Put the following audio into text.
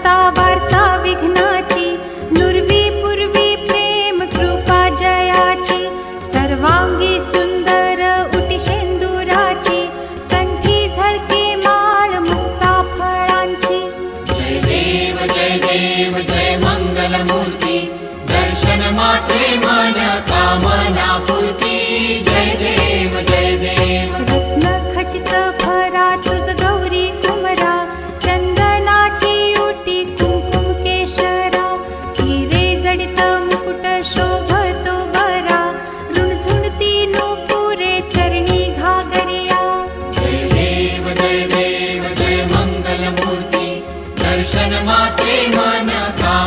वार्ता वार्ता विघ्नाची नुर्वी पूर्वी प्रेम कृपा जयाची सर्वांगी सुंदर उटी शेंदुराची कंठी झळके माळ मुक्ता फळांची. जय देव जय देव जय मंगलमूर्ती दर्शन मात्रे मान दर्शन माते मन का